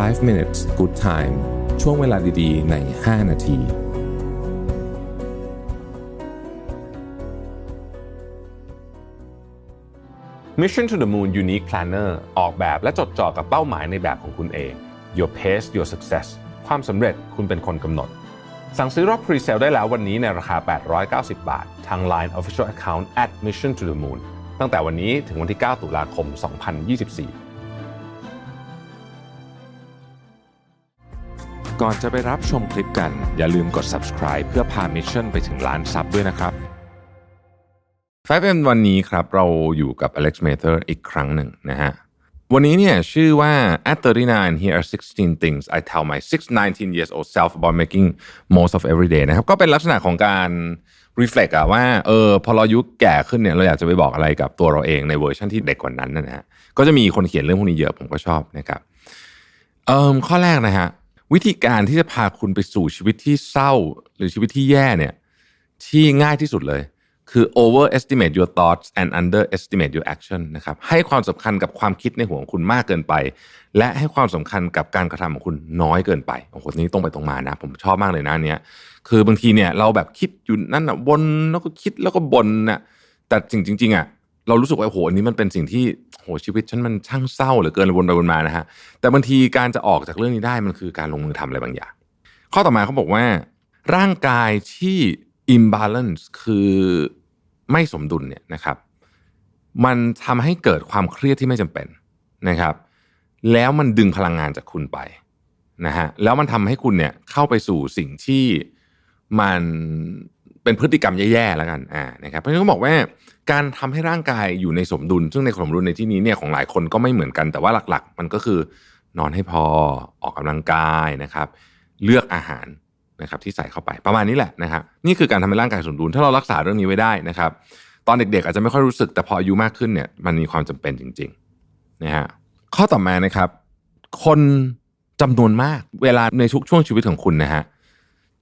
5 minutes good time ช่วงเวลาดีๆ ใน 5 นาที Mission to the Moon Unique Planner ออกแบบและจดจ่อกับเป้าหมายในแบบของคุณเอง Your pace your success ความสำเร็จคุณเป็นคนกำหนด สั่งซื้อรอบ Pre-sale ได้แล้ววันนี้ในราคา 890 บาท ทาง Line Official Account at Mission to the Moon ตั้งแต่วันนี้ถึงวันที่ 9 ตุลาคม 2024 ก่อนจะไปรับชมคลิปกัน อย่าลืมกด subscribe เพื่อพา Mission ไปถึงล้านซับด้วยนะครับ 5M วันนี้ครับ เราอยู่กับ Alex Mather อีกครั้งหนึ่งนะฮะ วันนี้เนี่ยชื่อว่า at 39 here are 16 things I tell my 6 19 years old self about making most of every day นะครับ ก็เป็นลักษณะของการ reflect อะว่าเออพอเราอายุแก่ขึ้นเนี่ยเราอยากจะไปบอกอะไรกับตัวเราเองในเวอร์ชันที่เด็กกว่านั้นนะฮะก็จะมีคนเขียนเรื่องพวกนี้เยอะผมก็ชอบนะครับเอ่อข้อแรกนะฮะ วิธีการที่จะพาคุณไปสู่ชีวิตที่เศร้าหรือชีวิตที่แย่เนี่ยที่ง่ายที่สุดเลย คือ overestimate your thoughts and underestimate your action นะครับให้ความสำคัญกับความคิดในหัวของคุณมากเกินไป และให้ความสำคัญกับการกระทำของคุณน้อยเกินไปโอ้โหนี้ตรงไปตรงมานะ ผมชอบมากเลยนะเนี้ยคือบางทีเนี่ยเราแบบคิดอยู่นั่นอะวนแล้วก็คิดแล้วก็บนน่ะแต่จริงจริงๆอะ เรารู้สึกว่าโอ้โหอันนี้มันเป็นสิ่งที่โหชีวิตฉันมันช่างเศร้าเหลือเกินเลยวนไปวนมานะฮะแต่บางทีการจะออกจากเรื่องนี้ได้มันคือการลงมือทำอะไรบางอย่าง ข้อต่อมาเขาบอกว่า ร่างกายที่ imbalance คือไม่สมดุลเนี่ยนะครับ มันทำให้เกิดความเครียดที่ไม่จำเป็นนะครับ แล้วมันดึงพลังงานจากคุณไปนะฮะแล้วมันทำให้คุณเนี่ยเข้าไปสู่สิ่งที่มัน เป็นพฤติกรรมแย่ๆแล้วกันอ่านะครับเพราะฉะนั้นเขาบอกว่าการทำให้ร่างกายอยู่ในสมดุล ซึ่งในสมดุลในที่นี้เนี่ยของหลายคนก็ไม่เหมือนกันแต่ว่าหลักๆ มันก็คือนอนให้พอออกกำลังกายนะครับ เลือกอาหารนะครับที่ใส่เข้าไปประมาณนี้แหละนะครับนี่คือการทำให้ร่างกายสมดุลถ้าเรารักษาเรื่องนี้ไว้ได้นะครับ ตอนเด็กๆ อาจจะไม่ค่อยรู้สึกแต่พออายุมากขึ้นเนี่ยมันมีความจำเป็นจริงๆนะฮะข้อต่อมานะครับ คนจำนวนมากเวลาในทุกช่วงชีวิตของคุณนะฮะ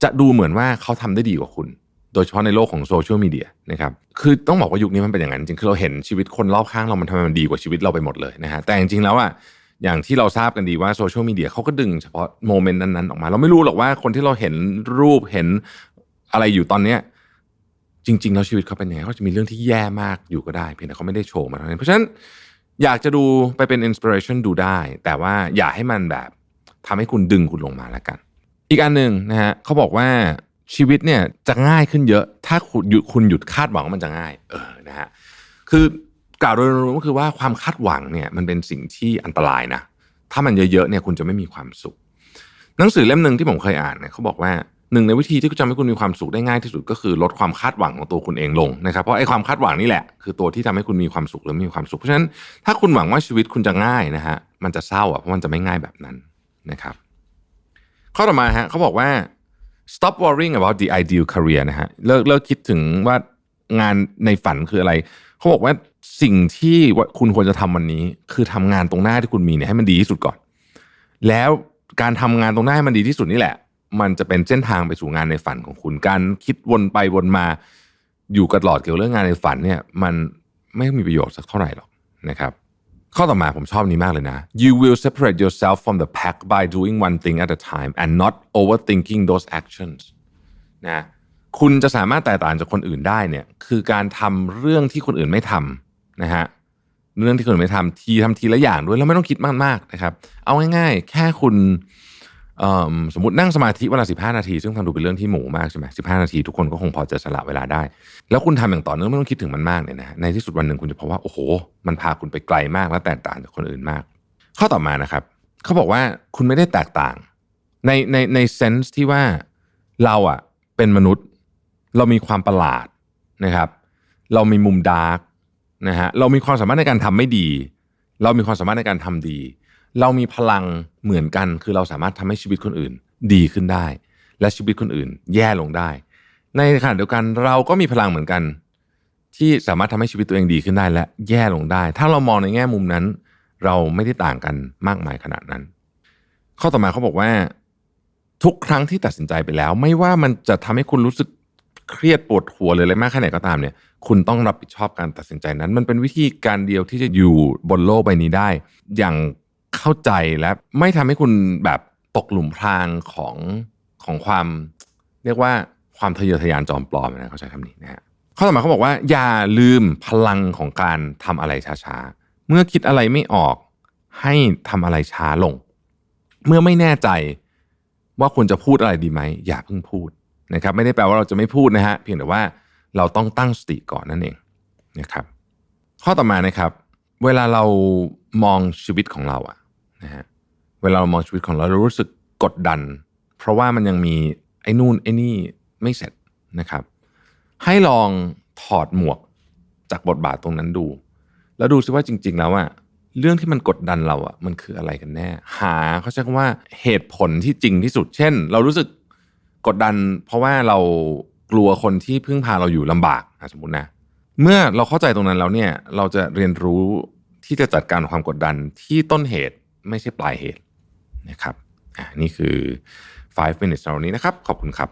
จะดูเหมือนว่าเขาทำได้ดีกว่าคุณ โดยเฉพาะในโลกของโซเชียลมีเดียนะครับคือต้องบอกว่ายุคนี้มันเป็นอย่างนั้นจริงคือเราเห็นชีวิตคนรอบข้างเรามันทำไมมันดีกว่าชีวิตเราไปหมดเลยนะฮะแต่จริงๆแล้วอะอย่างที่เราทราบกันดีว่าโซเชียลมีเดียเขาก็ดึงเฉพาะโมเมนต์นั้นๆออกมา เราไม่รู้หรอกว่าคนที่เราเห็นรูปเห็นอะไรอยู่ตอนเนี้ยจริงๆแล้วชีวิตเขาเป็นยังไงเขาจะมีเรื่องที่แย่มากอยู่ก็ได้ เพียงแต่เขาไม่ได้โชว์มาเท่านั้นเพราะฉะนั้นอยากจะดูไปเป็นอินสปิเรชันดูได้ แต่ว่าอย่าให้มันแบบทำให้คุณดึงคุณลงมาแล้วกัน อีกอันหนึ่งนะฮะเขาบอกว่า ชีวิตเนี่ยจะง่ายขึ้นเยอะ ถ้าคุณหยุดคุณหยุดคาดหวังว่ามันจะง่าย เออนะฮะคือกล่าวโดยรวมก็คือว่าความคาดหวังเนี่ยมันเป็นสิ่งที่อันตรายนะถ้ามันเยอะๆเนี่ยคุณจะไม่มีความสุข หนังสือเล่มหนึ่งที่ผมเคยอ่านเนี่ยเขาบอกว่าหนึ่งในวิธีที่จะทำให้คุณมีความสุขได้ง่ายที่สุดก็คือลดความคาดหวังของตัวคุณเองลงนะครับเพราะไอ้ความคาดหวังนี่แหละ คือตัวที่ทำให้คุณมีความสุขหรือไม่มีความสุข เพราะฉะนั้นถ้าคุณหวังว่าชีวิตคุณจะง่ายนะฮะมันจะเศร้าอะเพราะมันจะไม่ง่ายแบบนั้นนะครับ ข้อต่อมาฮะเขาบอกว่า stop worrying about the ideal career นะฮะเลิกเลิกคิดถึงว่างานในฝันคืออะไร เขาบอกว่าสิ่งที่คุณควรจะทำวันนี้ คือทำงานตรงหน้าที่คุณมีเนี่ยให้มันดีที่สุดก่อน แล้วการทำงานตรงหน้าให้มันดีที่สุดนี่แหละ มันจะเป็นเส้นทางไปสู่งานในฝันของคุณ การคิดวนไปวนมาอยู่กับหลอดเกี่ยวเรื่องงานในฝันเนี่ย มันไม่มีประโยชน์สักเท่าไหร่หรอกนะครับ ข้อต่อมาผมชอบนี้มากเลยนะ you will separate yourself from the pack by doing one thing at a time and not overthinking those actions นะคุณจะสามารถแตกต่างจากคนอื่นได้เนี่ยคือการทำเรื่องที่คนอื่นไม่ทำนะฮะเรื่องที่คนอื่นไม่ทำทีทำทีละอย่างด้วยแล้วไม่ต้องคิดมากๆนะครับ เอาง่ายๆ แค่คุณ สมมตินั่งสมาธิเวลา 15 นาที ซึ่งทำดูเป็นเรื่องที่หมูมากใช่ไหมสินาทีทุกคนก็คงพอจะสละเวลาได้ แล้วคุณทำอย่างต่อเนื่องไม่ต้องคิดถึงมันมากเนี่ยนะในที่สุดวันหนึ่งคุณจะพบว่าโอ้โห มันพาคุณไปไกลมากและแตกต่างจากคนอื่นมาก ข้อต่อมานะครับเขาบอกว่าคุณไม่ได้แตกต่าง ในในในเซนส์ที่ว่าเราอะเป็นมนุษย์ เรามีความประหลาดนะครับ เรามีมุมดาร์กนะฮะเรามีความสามารถในการทำไม่ดี เรามีความสามารถในการทำดี เรามีพลังเหมือนกัน คือเราสามารถทำให้ชีวิตคนอื่น ดีขึ้นได้ และชีวิตคนอื่น แย่ลงได้ ในขณะเดียวกันเราก็มีพลังเหมือนกัน ที่สามารถทำให้ชีวิตตัวเองดีขึ้นได้ และแย่ลงได้ ถ้าเรามองในแง่มุมนั้น เราไม่ได้ต่างกันมากมายขนาดนั้น ข้อต่อมาเขาบอกว่า ทุกครั้งที่ตัดสินใจไปแล้ว ไม่ว่ามันจะทำให้คุณรู้สึกเครียดปวดหัวเลยอะไรมากแค่ไหนก็ตามเนี่ย คุณต้องรับผิดชอบการตัดสินใจนั้น มันเป็นวิธีการเดียวที่จะอยู่บนโลกใบนี้ได้ อย่าง เข้าใจและไม่ทำให้คุณแบบตกหลุมพรางของของความ เรียกว่าความทะเยอทะยานจอมปลอมนะเขาใช้คำนี้นะฮะข้อต่อมาเขาบอกว่า อย่าลืมพลังของการทำอะไรช้าๆ เมื่อคิดอะไรไม่ออกให้ทำอะไรช้าลง เมื่อไม่แน่ใจว่าควรจะพูดอะไรดีไหมอย่าเพิ่งพูดนะครับ ไม่ได้แปลว่าเราจะไม่พูดนะฮะเพียงแต่ว่าเราต้องตั้งสติก่อนนั่นเองนะครับ ข้อต่อมานะครับ เวลาเรามองชีวิตของเราอะ นะฮะเวลาเรามองชีวิตของเราเรารู้สึกกดดัน เพราะว่ามันยังมีไอ้นู่นไอ้นี่ไม่เสร็จนะครับ ให้ลองถอดหมวกจากบทบาทตรงนั้นดู แล้วดูซิว่าจริง ๆ แล้วอะเรื่องที่มันกดดันเราอะมันคืออะไรกันแน่ หาเขาใช้คำว่าเหตุผลที่จริงที่สุด เช่น เรารู้สึกกดดัน เพราะว่าเรากลัวคนที่พึ่งพาเราอยู่ลำบากสมมตินะเมื่อเราเข้าใจตรงนั้นแล้วเนี่ย เราจะเรียนรู้ที่จะจัดการความกดดันที่ต้นเหตุ ไม่ใช่ปลายเหตุนะครับอะนี่คือ 5 minutes ในวันนี้นะครับ ขอบคุณครับ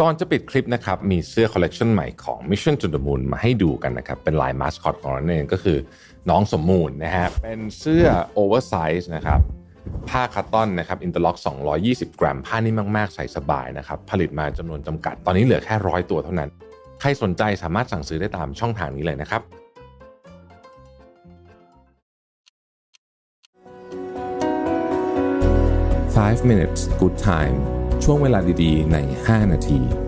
ก่อนจะปิดคลิปนะครับ มีเสื้อคอลเลกชันใหม่ของ Mission to the Moon มาให้ดูกันนะครับ เป็นลายมาสคอตของเราเองก็คือน้องสมมูลนะฮะ เป็นเสื้อโอเวอร์ไซส์นะครับผ้าคัตตอนนะครับอินเตอร์ล็อก 220 กรัม ผ้านิ่มมากๆ ใส่สบายนะครับ ผลิตมาจำนวนจำกัด ตอนนี้เหลือแค่ร้อยตัวเท่านั้น ใครสนใจสามารถสั่งซื้อได้ตามช่องทางนี้เลยนะครับ 5 minutes good time ช่วงเวลาดีๆ ใน 5 นาที